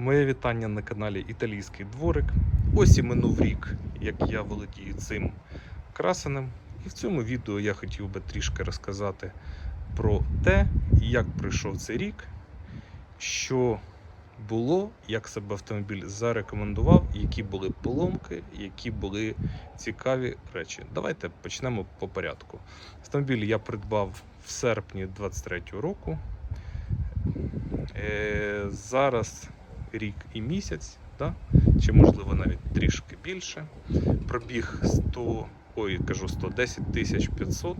Моє вітання на каналі Італійський дворик. Ось і минув рік, як я володію цим красенем. І в цьому відео я хотів би трішки розказати про те, як пройшов цей рік, що було, як себе автомобіль зарекомендував, які були поломки, які були цікаві речі. Давайте почнемо по порядку. Автомобіль я придбав в серпні 23-го року. Е, зараз рік і місяць, да? чи можливо навіть трішки більше. Пробіг 100, ой, кажу 110 тисяч 500.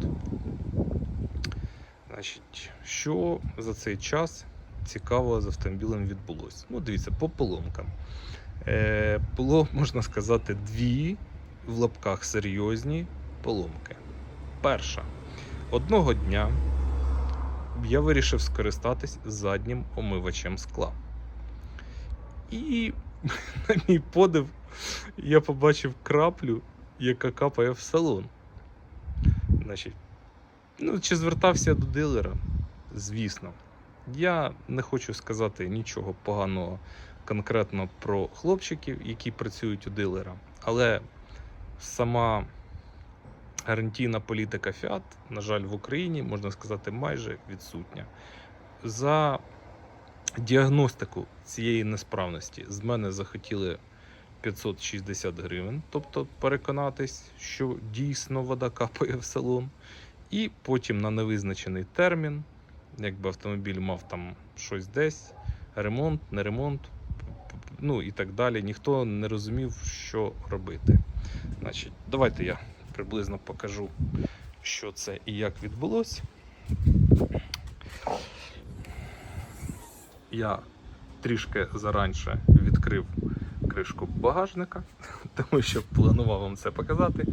Значить, що за цей час цікавого з автомобілем відбулося? Ну, дивіться, по поломкам. Е, було, можна сказати, дві в лапках серйозні поломки. Перша. Одного дня я вирішив скористатись заднім омивачем скла. І на мій подив я побачив краплю, яка капає в салон. Значить, ну, чи звертався до дилера? Звісно. Я не хочу сказати нічого поганого конкретно про хлопчиків, які працюють у дилера, але сама гарантійна політика Fiat, на жаль, в Україні, можна сказати, майже відсутня. За діагностику цієї несправності з мене захотіли 560 гривень, тобто переконатись, що дійсно вода капає в салон. І потім на невизначений термін, якби автомобіль мав там щось десь, ремонт, не ремонт, ну і так далі. Ніхто не розумів, що робити. Значить, давайте я приблизно покажу, що це і як відбулося. Я трішки заранше відкрив кришку багажника, тому що планував вам це показати.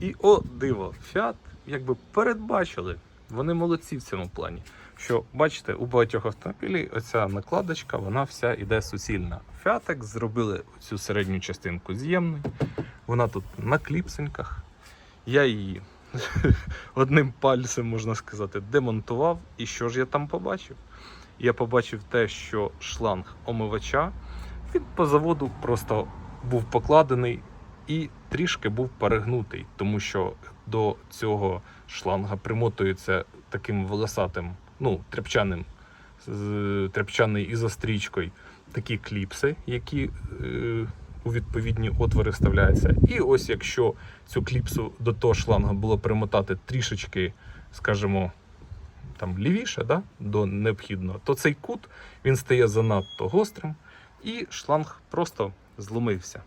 І о, диво, Fiat якби передбачили. Вони молодці в цьому плані. Що бачите, у багатьох автомобілів оця накладочка, вона вся іде суцільна. Fiatex зробили цю середню частинку з'ємною. Вона тут на кліпсеньках. Я її одним пальцем, можна сказати, демонтував. І що ж я там побачив? Я побачив те, що шланг омивача він по заводу просто був покладений і трішки бубув перегнутий, тому що до цього шланга примотується таким волосатим, ну, тряпчаним, тряпчаний ізострічкою такі кліпси, які е, у відповідні отвори вставляються. І ось якщо цю кліпсу до того шланга було примотати трішечки, скажімо, там лівіше да, до необхідного, то цей кут він стає занадто гострим, і шланг просто зломився.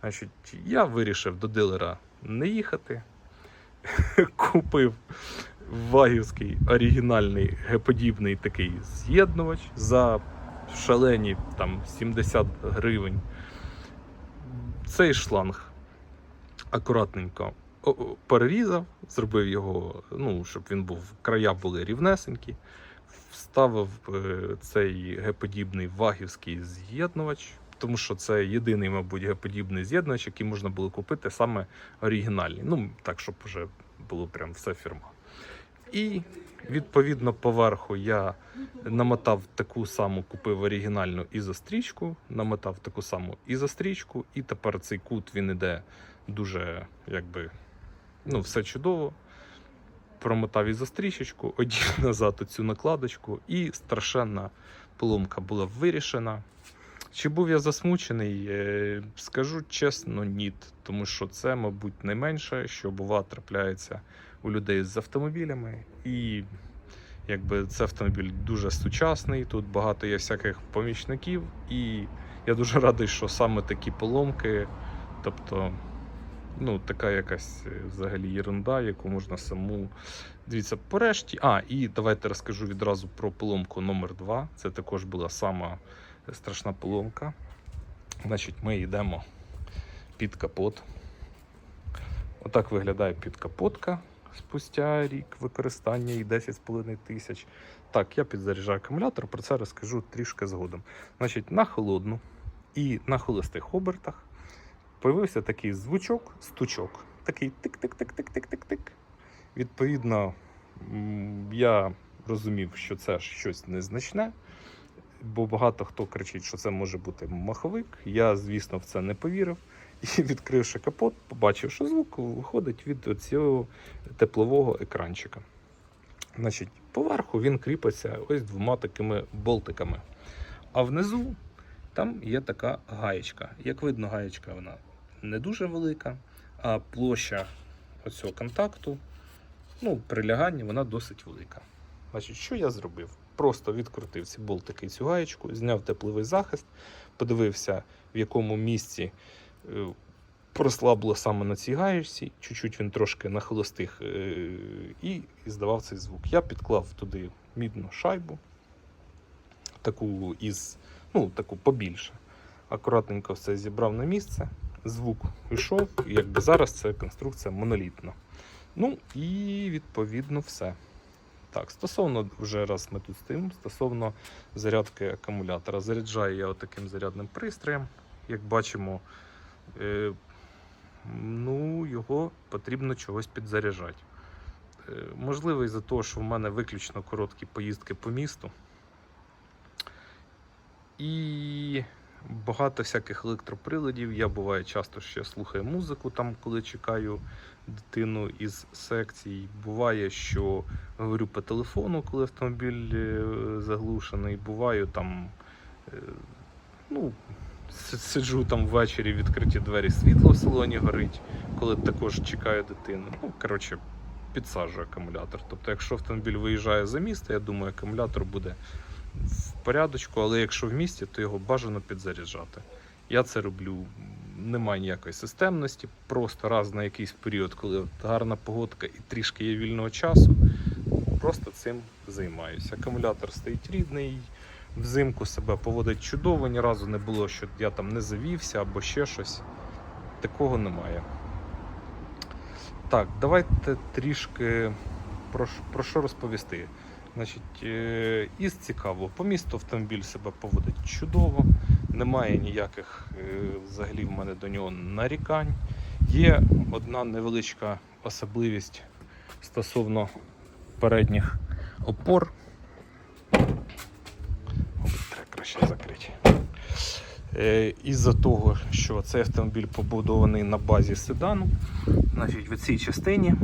Значить, я вирішив до дилера не їхати. Купив вагівський оригінальний геподібний такий з'єднувач за шалені там 70 гривень. Цей шланг акуратненько перерізав, зробив його, ну, щоб він був, края були рівнесенькі. Вставив е, цей геподібний вагівський з'єднувач, тому що це єдиний, мабуть, геподібний з'єднувач, який можна було купити саме оригінальний. Ну, так, щоб вже було прям все фірма. І відповідно поверху я намотав таку саму, купив оригінальну ізострічку, намотав таку саму ізострічку, і тепер цей кут він іде дуже, якби, ну, все чудово. Промотав ізострічечку, одів назад цю накладочку, і страшенна поломка була вирішена. Чи був я засмучений? Е, Скажу чесно, ні. Тому що це, мабуть, найменше, що бува трапляється у людей з автомобілями. І якби це автомобіль дуже сучасний, тут багато є всяких помічників, і я дуже радий, що саме такі поломки, тобто, ну, така якась е, взагалі єрунда, яку можна саму. Дивіться, порешті. А, і давайте розкажу відразу про поломку номер 2 Це також була сама страшна поломка. Значить, ми йдемо під капот. Отак виглядає підкапотка спустя рік використання і 10,5 тисяч. Так, я підзаряджаю акумулятор, про це розкажу трішки згодом. Значить, на холодну і на холостих обертах появився такий звучок, стучок. Такий тик-тик-тик-тик-тик-тик-тик. Відповідно, я розумів, що це щось незначне. бо багато хто кричить, що це може бути маховик. Я, звісно, в це не повірив. І відкривши капот, побачив, що звук виходить від цього теплового екранчика. Значить, поверху він кріпиться ось двома такими болтиками. А внизу там є така гаєчка. Як видно, гаєчка вона не дуже велика, а площа оцього контакту, ну, прилягання, вона досить велика. Значить, що я зробив? Просто відкрутив ці болтики цю гаєчку, зняв тепловий захист, подивився, в якому місці е, прослабло саме на цій гаєчці, чуть-чуть він трошки на холостих е, і здавав цей звук. Я підклав туди мідну шайбу, таку із, ну, таку побільше. Акуратненько все зібрав на місце, звук йшов, і якби зараз це конструкція монолітна. Ну і відповідно все. Так, стосовно вже раз ми тут стоїмо, стосовно зарядки акумулятора. Заряджаю я отаким зарядним пристроєм. Як бачимо, е, ну, його потрібно чогось підзаряджати. Е, можливо, із-за того, що в мене виключно короткі поїздки по місту. І багато всяких електроприладів. Я буває часто ще слухаю музику там, коли чекаю дитину із секцій. Буває, що говорю по телефону, коли автомобіль е, заглушений. Буваю там, е, ну, сиджу там ввечері, відкриті двері, світло в салоні горить, коли також чекаю дитину. Ну, коротше, підсаджую акумулятор. Тобто, якщо автомобіль виїжджає за місто, я думаю, акумулятор буде порядочку, але якщо в місті, то його бажано підзаряджати. Я це роблю. Немає ніякої системності, просто раз на якийсь період, коли от гарна погодка і трішки є вільного часу, просто цим займаюся. Акумулятор стоїть рідний, взимку себе поводить чудово, ні разу не було, що я там не завівся або ще щось. Такого немає. Так, давайте трішки про, про що розповісти. Значить, е, із цікавого, по місту автомобіль себе поводить чудово, немає ніяких е, взагалі в мене до нього нарікань. Є одна невеличка особливість стосовно передніх опор. Треба краще закрити. Е, Із-за того, що цей автомобіль побудований на базі седану, значить, в цій частині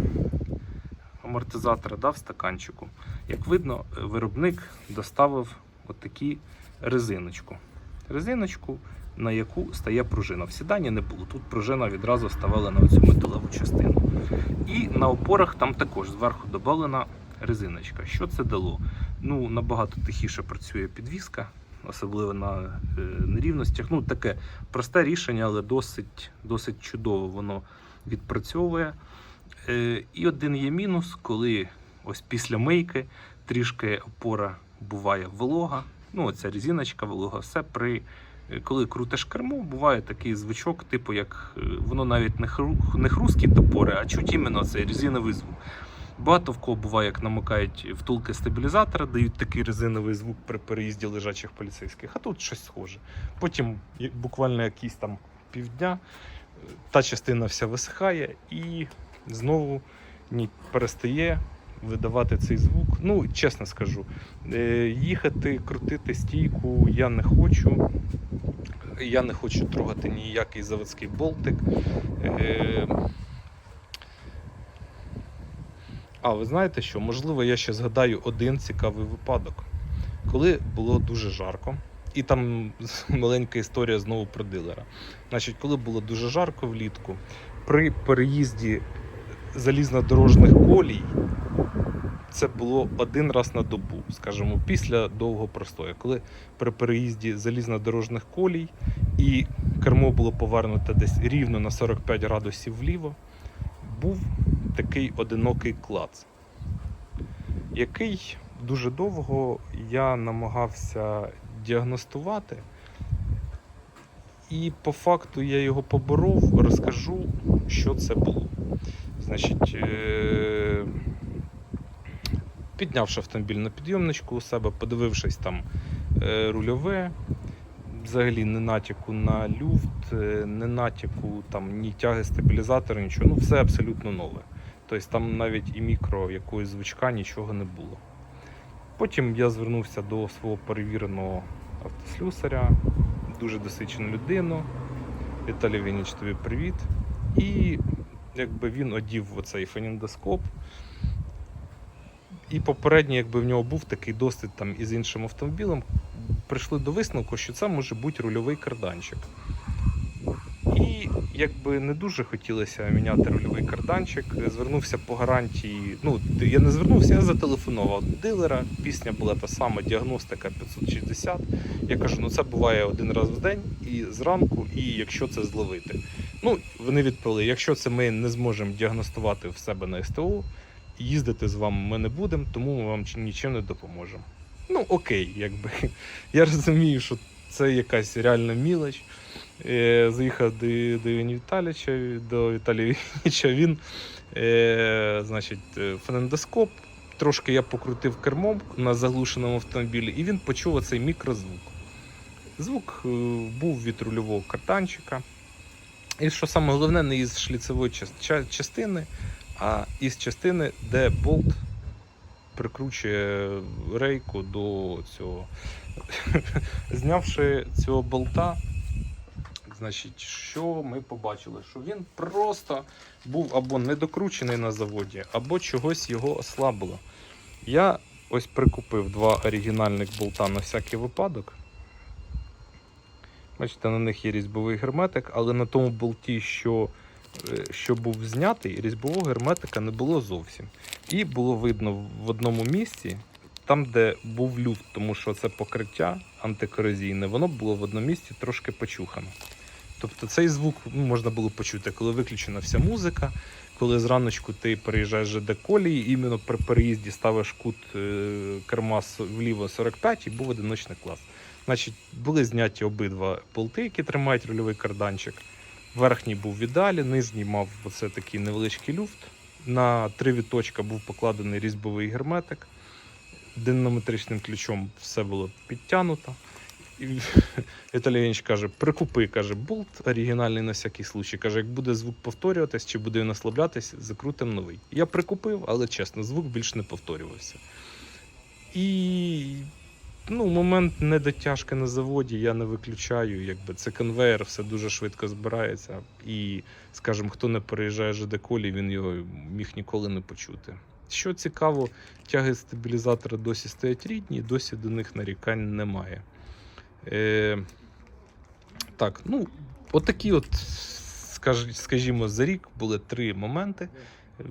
амортизатора дав стаканчику. Як видно, е, виробник доставив отакі резиночку. Резиночку, на яку стає пружина. В сідані не було. Тут пружина відразу ставала на цю металеву частину. І на опорах там також зверху додана резиночка. Що це дало? Ну, набагато тихіше працює підвіска, особливо на е, нерівностях. Ну, таке просте рішення, але досить, досить чудово воно відпрацьовує. Е, і один є мінус, коли ось після мийки трішки опора буває волога. Ну, оця резиночка, волога, все при. е, Коли крутиш кермо, буває такий звучок, типу, як е, воно навіть не, хру, не хрусткіт опори, а чуть іменно цей резиновий звук. Багато в кого буває, як намикають втулки стабілізатора, дають такий резиновий звук при переїзді лежачих поліцейських, а тут щось схоже. Потім буквально якісь там півдня е, та частина вся висихає і знову ні, перестає видавати цей звук. Ну, чесно скажу, е, їхати, крутити стійку я не хочу. Я не хочу трогати ніякий заводський болтик. Е, А, ви знаєте що? Можливо, я ще згадаю один цікавий випадок. Коли було дуже жарко, і там маленька історія знову про дилера. Значить, коли було дуже жарко влітку, при переїзді залізнодорожних колій це було один раз на добу, скажімо, після довгого простою. Коли при переїзді залізнодорожних колій і кермо було повернуте десь рівно на 45 градусів вліво, був такий одинокий клац, який дуже довго я намагався діагностувати. І по факту я його поборов, розкажу, що це було. Значить, е- піднявши автомобіль на підйомничку у себе, подивившись там е, рульове, взагалі не натяку на люфт, е, не натяку там ні тяги стабілізатора, нічого. Ну, все абсолютно нове. Тобто там навіть і мікро якогось звучка нічого не було. Потім я звернувся до свого перевіреного автослюсаря, дуже досвідчену людину. Віталій Вініч, тобі привіт. І якби він одів оцей фонендоскоп. І попередньо, якби в нього був такий досвід там із іншим автомобілем, прийшли до висновку, що це може бути рульовий карданчик. І якби не дуже хотілося міняти рульовий карданчик, звернувся по гарантії. Ну, я не звернувся, я зателефонував до дилера. Пісня була та сама, діагностика 560. Я кажу, ну це буває один раз в день і зранку, і якщо це зловити. Ну, вони відповіли, якщо це ми не зможемо діагностувати в себе на СТО, їздити з вами ми не будемо, тому ми вам нічим не допоможемо. Ну, окей, якби. Я розумію, що це якась реальна мілоч. Е, заїхав до, Івана до Віталія Вініча. Він, е, значить, е, фонендоскоп. Трошки я покрутив кермом на заглушеному автомобілі, і він почув оцей мікрозвук. Звук е, був від рульового картанчика. І що саме головне, не із шліцевої частини, а із частини, де болт прикручує рейку до цього. Знявши цього болта, значить, що ми побачили? Що він просто був або недокручений на заводі, або чогось його ослабило. Я ось прикупив два оригінальних болта на всякий випадок. Бачите, на них є різьбовий герметик, але на тому болті, що, що був знятий, різьбового герметика не було зовсім. І було видно в одному місці, там, де був люфт, тому що це покриття антикорозійне, воно було в одному місці трошки почухано. Тобто цей звук ну, можна було почути, коли виключена вся музика, коли зраночку ти переїжджаєш ЖД колії, іменно при переїзді ставиш кут е, керма вліво 45 і був одиночний клас. Значить, були зняті обидва болти, які тримають рульовий карданчик. Верхній був в ідеалі, нижній мав оце такий невеличкий люфт. На три відточка був покладений різьбовий герметик. Динаметричним ключом все було підтягнуто. І Віталій каже: прикупи, каже, болт оригінальний на всякий случай. Каже, як буде звук повторюватись чи буде він ослаблятись, закрутимо новий. Я прикупив, але чесно, звук більш не повторювався. І ну, момент недотяжки на заводі я не виключаю. Якби це конвейер, все дуже швидко збирається. І, скажімо, хто не переїжджає ЖД колі, він його міг ніколи не почути. Що цікаво, тяги стабілізатора досі стоять рідні, досі до них нарікань немає. Е, так, ну, отакі от, скаж- скажімо, за рік були три моменти. Ем,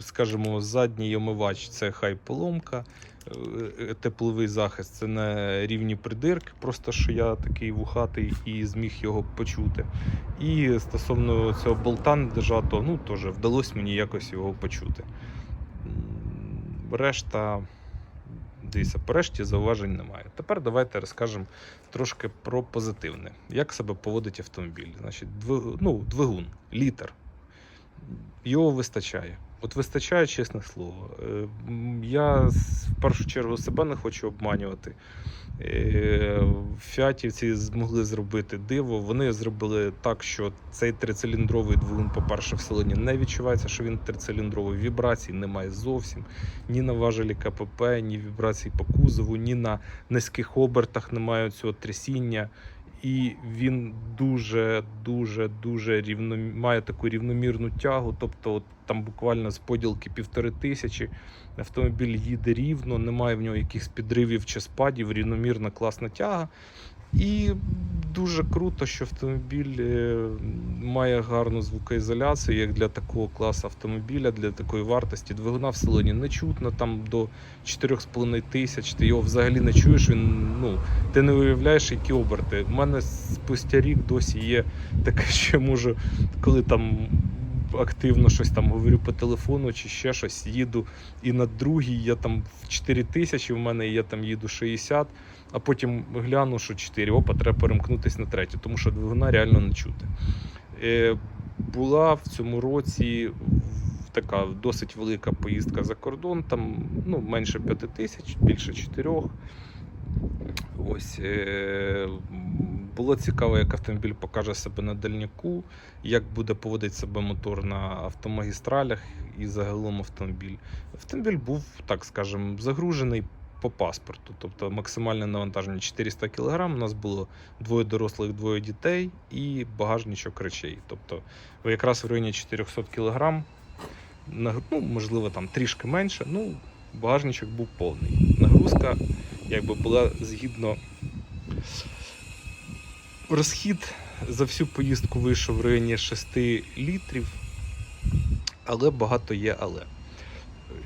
Скажімо, задній омивач це хай поломка, тепловий захист це на рівні придирки, просто що я такий вухатий і зміг його почути. І стосовно цього болта недержатого, ну теж вдалося мені якось його почути. Решта, дивіться, по решті зауважень немає. Тепер давайте розкажемо трошки про позитивне. Як себе поводить автомобіль? Значить, дви- ну, двигун, літр. Його вистачає. От вистачає чесне слово. Е, Я в першу чергу себе не хочу обманювати. Е, Фіатівці змогли зробити диво. Вони зробили так, що цей трициліндровий двигун, по-перше, в салоні не відчувається, що він трициліндровий. Вібрацій немає зовсім. Ні на важелі КПП, ні вібрацій по кузову, ні на низьких обертах немає цього трясіння. І він дуже, дуже, дуже рівно має таку рівномірну тягу. Тобто, от, там буквально з поділки півтори тисячі автомобіль їде рівно, немає в нього якихось підривів чи спадів, рівномірна класна тяга. І дуже круто, що автомобіль е, має гарну звукоізоляцію, як для такого класу автомобіля, для такої вартості. Двигуна в салоні не чутно, там до 4,5 тисяч. Ти його взагалі не чуєш. Він ну ти не уявляєш, які оберти. У мене спустя рік досі є таке, що я можу, коли там активно щось там говорю по телефону чи ще щось, їду і на другій я там в 4 тисячі, в мене я там їду 60, а потім гляну, що 4, опа, треба перемкнутися на третю, тому що двигуна реально не чути. Е, була в цьому році така досить велика поїздка за кордон, там ну, менше 5 тисяч, більше 4. Ось е, було цікаво, як автомобіль покаже себе на дальняку, як буде поводити себе мотор на автомагістралях і загалом автомобіль. Автомобіль був, так скажемо, загружений по паспорту. Тобто максимальне навантаження 400 кг. У нас було двоє дорослих, двоє дітей і багажничок речей. Тобто якраз в районі 400 кг, ну, можливо, там трішки менше. Ну, багажничок був повний. Нагрузка якби була згідно. Розхід за всю поїздку вийшов в районі 6 літрів, але багато є але.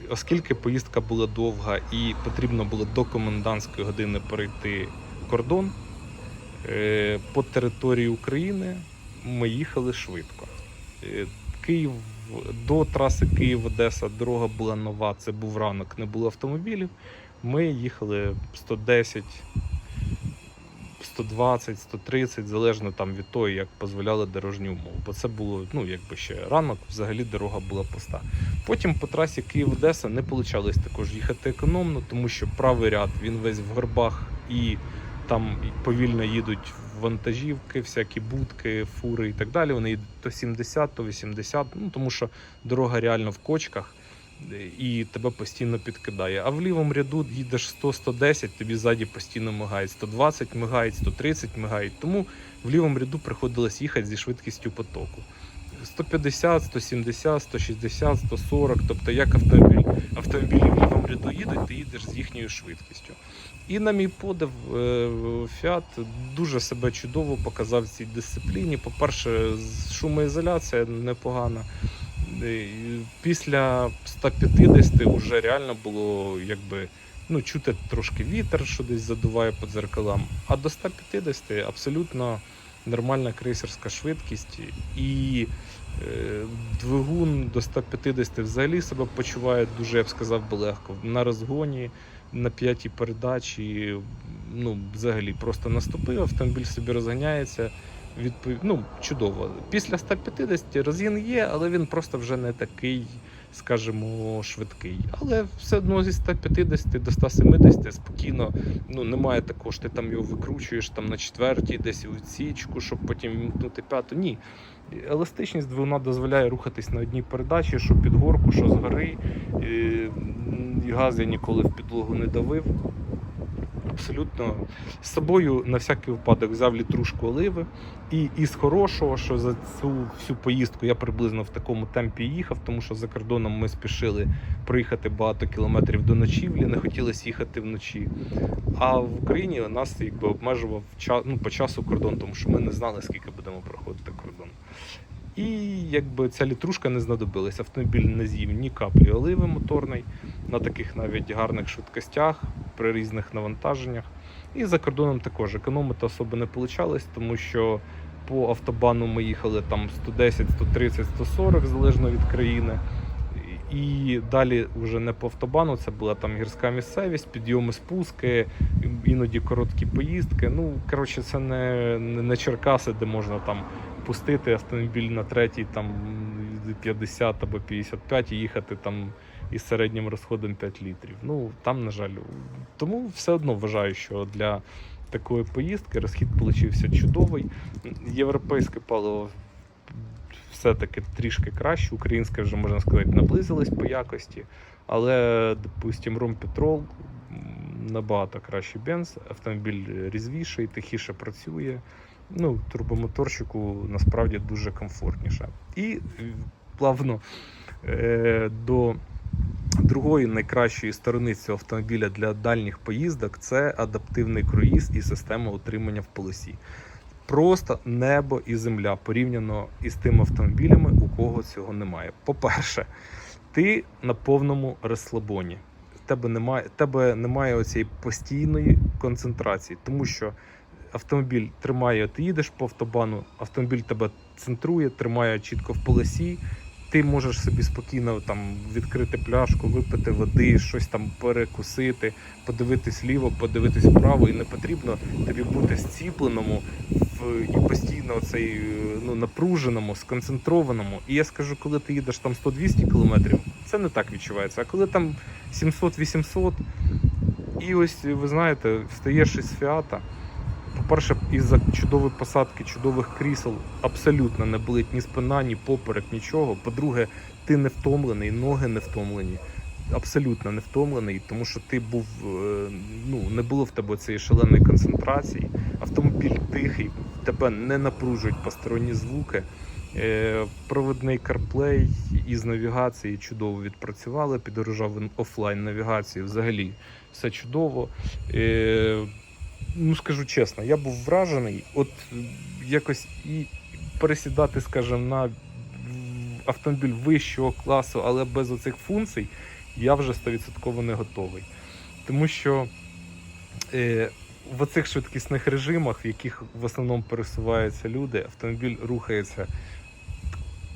Оскільки поїздка була довга і потрібно було до комендантської години перейти кордон е, по території України, ми їхали швидко. Е, Київ до траси Київ-Одеса дорога була нова, це був ранок, не було автомобілів. Ми їхали 110, 120, 130, залежно там від того, як дозволяли дорожні умови. Бо це було ну, якби ще ранок, взагалі дорога була пуста. Потім по трасі Київ-Одеса не вийшло також їхати економно, тому що правий ряд він весь в горбах і там повільно їдуть вантажівки, всякі будки, фури і так далі. Вони їдуть то 70, то 80, ну тому що дорога реально в кочках і тебе постійно підкидає. А в лівому ряду їдеш 100-110, тобі ззаді постійно мигають 120 мигають, 130 мигають. Тому в лівому ряду приходилось їхати зі швидкістю потоку. 150, 170, 160, 140, тобто як автомобіль, автомобілі в лівому ряду їдуть, ти їдеш з їхньою швидкістю. І на мій подив, е, Fiat дуже себе чудово показав в цій дисципліні. По-перше, шумоізоляція непогана. Е, Після 150 вже реально було якби. Ну, чути трошки вітер, що десь задуває по дзеркалам. А до 150 абсолютно нормальна крейсерська швидкість. І е, двигун до 150 взагалі себе почуває дуже, я б сказав, легко. На розгоні, на п'ятій передачі, ну, взагалі, просто наступив, автомобіль собі розганяється. Відпов... Ну, чудово. Після 150 розгін є, але він просто вже не такий, скажімо, швидкий. Але все одно зі 150 до 170 спокійно. Ну, немає такого, що ти там його викручуєш там на четвертій, десь у відсічку, щоб потім вімкнути п'яту. Ні. Еластичність двигуна дозволяє рухатись на одній передачі, що під горку, що згори. І, і газ я ніколи в підлогу не давив. Абсолютно з собою на всякий випадок взяв літрушку оливи. І із хорошого, що за цю всю поїздку я приблизно в такому темпі їхав, тому що за кордоном ми спішили проїхати багато кілометрів до ночівлі, не хотілося їхати вночі. А в Україні нас якби обмежував ну, по часу кордон, тому що ми не знали, скільки будемо проходити кордон. І якби ця літрушка не знадобилась. Автомобіль не з'їв ні каплі оливи моторний на таких навіть гарних швидкостях при різних навантаженнях. І за кордоном також економити особо не вийшло, тому що по автобану ми їхали там 110, 130, 140 залежно від країни. І далі вже не по автобану, це була там гірська місцевість, підйоми, спуски, іноді короткі поїздки. Ну, коротше, це не, не, не Черкаси, де можна там пустити автомобіль на третій там 50 або 55 і їхати там із середнім розходом 5 літрів. Ну там, на жаль, тому все одно вважаю, що для такої поїздки розхід получився чудовий. Європейське паливо все-таки трішки краще. Українське вже можна сказати наблизилось по якості, але, допустим, Ромпетрол набагато кращий бенз, автомобіль різвіший, тихіше працює. Ну, турбомоторчику насправді дуже комфортніше. І е, плавно е, до другої найкращої сторони цього автомобіля для дальніх поїздок це адаптивний круїз і система утримання в полосі. Просто небо і земля порівняно із тими автомобілями, у кого цього немає. По-перше, ти на повному розслабоні. Тебе немає, тебе немає оцієї постійної концентрації, тому що автомобіль тримає, ти їдеш по автобану, автомобіль тебе центрує, тримає чітко в полосі. Ти можеш собі спокійно там відкрити пляшку, випити води, щось там перекусити, подивитись ліво, подивитись вправо, і не потрібно тобі бути зціпленому в і постійно цей ну напруженому, сконцентрованому. І я скажу, коли ти їдеш там 100-200 кілометрів, це не так відчувається. А коли там 700-800, і ось ви знаєте, встаєш із фіата. По-перше, із-за чудової посадки, чудових крісел абсолютно не болить ні спина, ні поперек, нічого. По-друге, ти не втомлений, ноги не втомлені. абсолютно не втомлений, тому що ти був, е, ну, не було в тебе цієї шаленої концентрації, автомобіль тихий, тебе не напружують посторонні звуки. Е, Проводний CarPlay із навігації чудово відпрацювали, підорожав офлайн навігацію. Взагалі все чудово. Ну, скажу чесно, я був вражений. От якось і пересідати, скажімо, на автомобіль вищого класу, але без оцих функцій, я вже 100% не готовий. Тому що е, в оцих швидкісних режимах, в яких в основному пересуваються люди, автомобіль рухається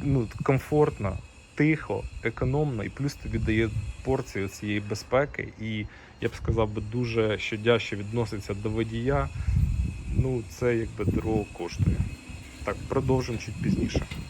ну, комфортно, тихо, економно, і плюс тобі дає порцію цієї безпеки. І я б сказав би дуже щодяще відноситься до водія. Ну, це якби дорого коштує. Так, продовжимо чуть пізніше.